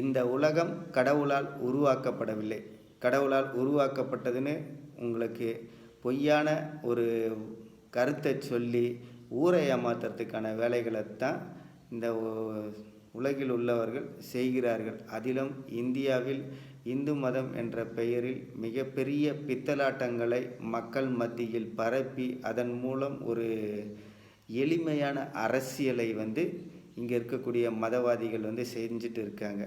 இந்த உலகம் கடவுளால் உருவாக்கப்படவில்லை. கடவுளால் உருவாக்கப்பட்டதுன்னு உங்களுக்கு பொய்யான ஒரு கருத்தை சொல்லி ஊரை ஏமாத்துறதுக்கான வேலைகளை தான் இந்த உலகில் உள்ளவர்கள் செய்கிறார்கள். அதிலும் இந்தியாவில் இந்து மதம் என்ற பெயரில் மிகப்பெரிய பித்தலாட்டங்களை மக்கள் மத்தியில் பரப்பி அதன் மூலம் ஒரு எளிமையான அரசியலை வந்து இங்கே இருக்கக்கூடிய மதவாதிகள் வந்து செஞ்சுட்டு இருக்காங்க.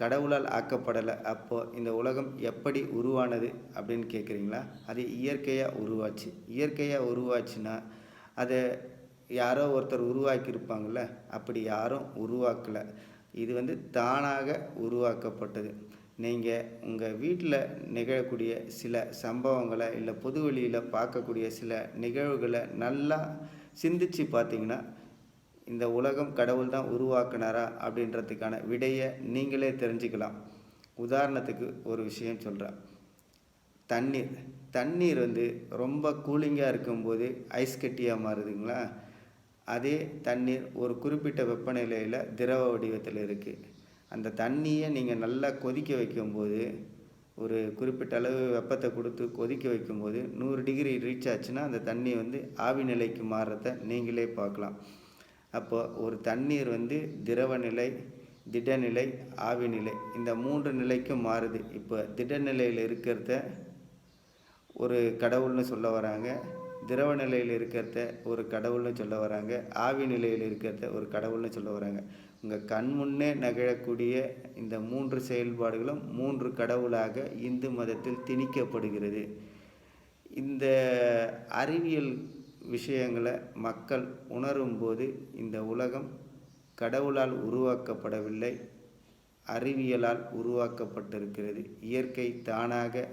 கடவுளால் ஆக்கப்படலை. அப்போது இந்த உலகம் எப்படி உருவானது அப்படின்னு கேட்குறீங்களா அது இயற்கையாக உருவாச்சு. இயற்கையாக உருவாச்சுன்னா அதை யாரோ ஒருத்தர் உருவாக்கியிருப்பாங்கள்ல அப்படி யாரும் உருவாக்கலை. இது வந்து தானாக உருவாக்கப்பட்டது. நீங்கள் உங்கள் வீட்டில் நிகழக்கூடிய சில சம்பவங்களை இல்லை பொதுவெளியில் பார்க்கக்கூடிய சில நிகழ்வுகளை நல்லா சிந்திச்சு பார்த்தீங்கன்னா இந்த உலகம் கடவுள் தான் உருவாக்குனாரா அப்படின்றதுக்கான விடையை நீங்களே தெரிஞ்சுக்கலாம். உதாரணத்துக்கு ஒரு விஷயம் சொல்கிறேன் தண்ணீர் தண்ணீர் வந்து ரொம்ப கூலிங்காக இருக்கும்போது ஐஸ் கட்டியாக மாறுதுங்களா? அதே தண்ணீர் ஒரு குறிப்பிட்ட வெப்பநிலையில் திரவ வடிவத்தில் இருக்குது அந்த தண்ணியை நீங்கள் நல்லா கொதிக்க வைக்கும்போது ஒரு குறிப்பிட்ட அளவு வெப்பத்தை கொடுத்து கொதிக்க வைக்கும்போது நூறு டிகிரி ரீச் ஆச்சுன்னா அந்த தண்ணி வந்து ஆவி நிலைக்கு மாறுறத நீங்களே பார்க்கலாம். அப்போ ஒரு தண்ணீர் வந்து திரவ நிலை திடநிலை ஆவிநிலை இந்த மூன்று நிலைக்கும் மாறுது. இப்போ திடநிலையில் இருக்கிறத ஒரு கடவுள்னு சொல்ல வராங்க திரவ நிலையில் இருக்கிறத ஒரு கடவுள்னு சொல்ல வராங்க ஆவி நிலையில் இருக்கிறத ஒரு கடவுள்னு சொல்ல வராங்க. உங்கள் கண் முன்னே நகழக்கூடிய இந்த மூன்று செயல்பாடுகளும் மூன்று கடவுளாக இந்து மதத்தில் திணிக்கப்படுகிறது. இந்த அறிவியல் விஷயங்களை மக்கள் உணரும்போது இந்த உலகம் கடவுளால் உருவாக்கப்படவில்லை அறிவியலால் உருவாக்கப்பட்டிருக்கிறது இயற்கை தானாக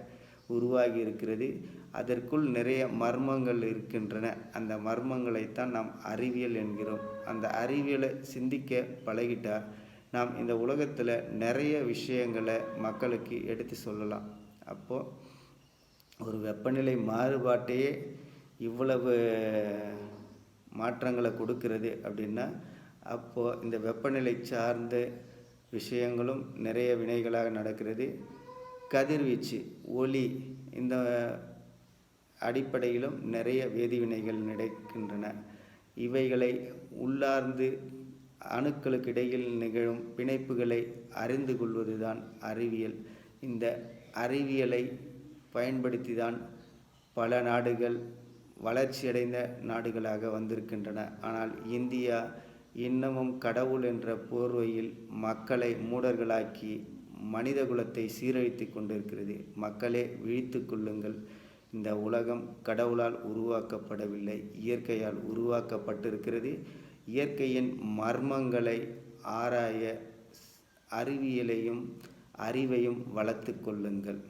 உருவாகி இருக்கிறது அதற்குள் நிறைய மர்மங்கள் இருக்கின்றன. அந்த மர்மங்களைத்தான் நாம் அறிவியல் என்கிறோம். அந்த அறிவியலை சிந்திக்க பழகிட்டால் நாம் இந்த உலகத்தில் நிறைய விஷயங்களை மக்களுக்கு எடுத்து சொல்லலாம். அப்போது ஒரு வெப்பநிலை மாறுபாட்டையே இவ்வளவு மாற்றங்களை கொடுக்கிறது அப்படின்னா அப்போது இந்த வெப்பநிலை சார்ந்த விஷயங்களும் நிறைய வினைகளாக நடக்கிறது. கதிர்வீச்சு ஒளி இந்த அடிப்படையிலும் நிறைய வேதிவினைகள் நடக்கின்றன. இவைகளை உள்ளார்ந்து அணுக்களுக்கு இடையில் நிகழும் பிணைப்புகளை அறிந்து கொள்வதுதான் அறிவியல். இந்த அறிவியலை பயன்படுத்தி தான் பல நாடுகள் வளர்ச்சியடைந்த நாடுகளாக வந்திருக்கின்றன. ஆனால் இந்தியா இன்னமும் கடவுள் என்ற போர்வையில் மக்களை மூடர்களாக்கி மனித குலத்தை சீரழித்து கொண்டிருக்கிறது. மக்களே விழித்து கொள்ளுங்கள். இந்த உலகம் கடவுளால் உருவாக்கப்படவில்லை. இயற்கையால் உருவாக்கப்பட்டிருக்கிறது. இயற்கையின் மர்மங்களை ஆராய அறிவியலையும் அறிவையும் வளர்த்து கொள்ளுங்கள்.